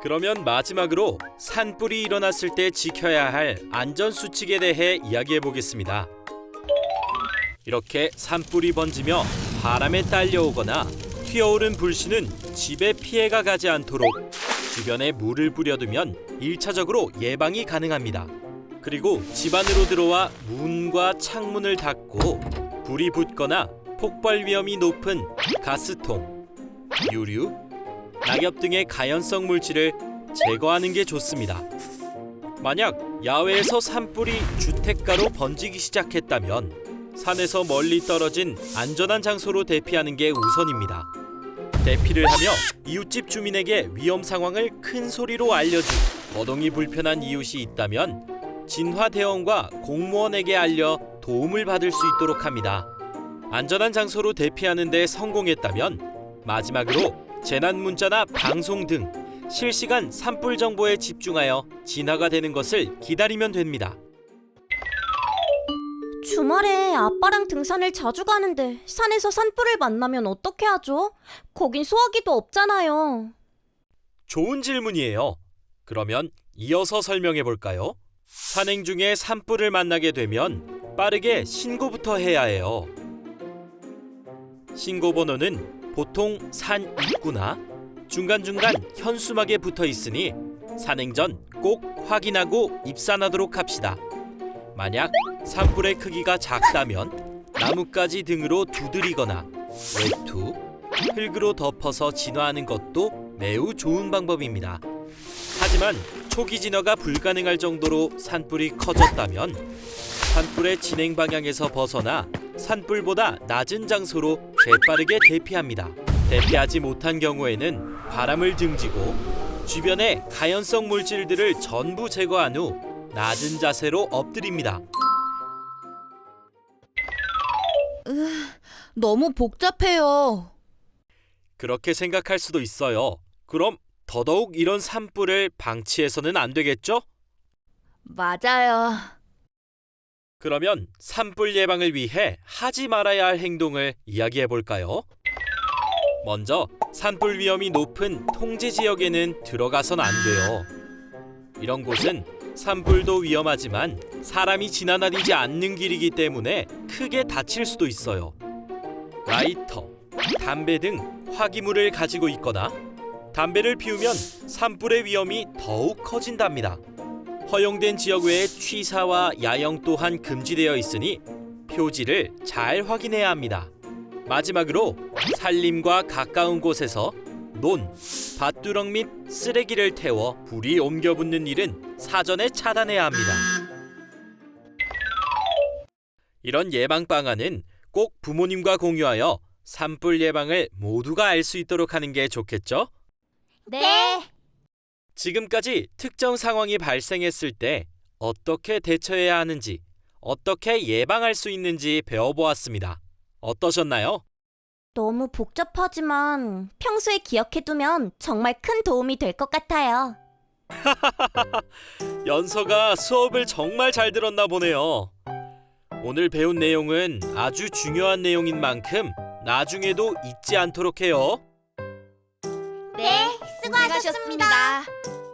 그러면 마지막으로 산불이 일어났을 때 지켜야 할 안전 수칙에 대해 이야기해 보겠습니다. 이렇게 산불이 번지며 바람에 딸려오거나 튀어오른 불씨는 집에 피해가 가지 않도록 주변에 물을 뿌려두면 1차적으로 예방이 가능합니다. 그리고 집 안으로 들어와 문과 창문을 닫고 불이 붙거나 폭발 위험이 높은 가스통, 유류, 낙엽 등의 가연성 물질을 제거하는 게 좋습니다. 만약 야외에서 산불이 주택가로 번지기 시작했다면 산에서 멀리 떨어진 안전한 장소로 대피하는 게 우선입니다. 대피를 하며 이웃집 주민에게 위험 상황을 큰 소리로 알려주고 거동이 불편한 이웃이 있다면 진화 대원과 공무원에게 알려 도움을 받을 수 있도록 합니다. 안전한 장소로 대피하는 데 성공했다면 마지막으로 재난 문자나 방송 등 실시간 산불 정보에 집중하여 진화가 되는 것을 기다리면 됩니다. 주말에 아빠랑 등산을 자주 가는데 산에서 산불을 만나면 어떻게 하죠? 거긴 소화기도 없잖아요. 좋은 질문이에요. 그러면 이어서 설명해 볼까요? 산행 중에 산불을 만나게 되면 빠르게 신고부터 해야 해요. 신고 번호는 보통 산 입구나 중간중간 현수막에 붙어 있으니 산행 전 꼭 확인하고 입산하도록 합시다. 만약 산불의 크기가 작다면 나뭇가지 등으로 두드리거나 외투, 흙으로 덮어서 진화하는 것도 매우 좋은 방법입니다. 하지만 초기 진화가 불가능할 정도로 산불이 커졌다면 산불의 진행 방향에서 벗어나 산불보다 낮은 장소로 재빠르게 대피합니다. 대피하지 못한 경우에는 바람을 등지고 주변의 가연성 물질들을 전부 제거한 후 낮은 자세로 엎드립니다. 너무 복잡해요. 그렇게 생각할 수도 있어요. 그럼 더더욱 이런 산불을 방치해서는 안 되겠죠? 맞아요. 그러면 산불 예방을 위해 하지 말아야 할 행동을 이야기해 볼까요? 먼저 산불 위험이 높은 통제 지역에는 들어가선 안 돼요. 이런 곳은 산불도 위험하지만 사람이 지나다니지 않는 길이기 때문에 크게 다칠 수도 있어요. 라이터, 담배 등 화기물을 가지고 있거나 담배를 피우면 산불의 위험이 더욱 커진답니다. 허용된 지역 외에 취사와 야영 또한 금지되어 있으니 표지를 잘 확인해야 합니다. 마지막으로 산림과 가까운 곳에서 논, 밭두렁 및 쓰레기를 태워 불이 옮겨 붙는 일은 사전에 차단해야 합니다. 이런 예방 방안은 꼭 부모님과 공유하여 산불 예방을 모두가 알 수 있도록 하는 게 좋겠죠? 네. 지금까지 특정 상황이 발생했을 때 어떻게 대처해야 하는지, 어떻게 예방할 수 있는지 배워보았습니다. 어떠셨나요? 너무 복잡하지만 평소에 기억해두면 정말 큰 도움이 될 것 같아요. 연서가 수업을 정말 잘 들었나 보네요. 오늘 배운 내용은 아주 중요한 내용인 만큼 나중에도 잊지 않도록 해요. 네, 수고하셨습니다. 수고하셨습니다.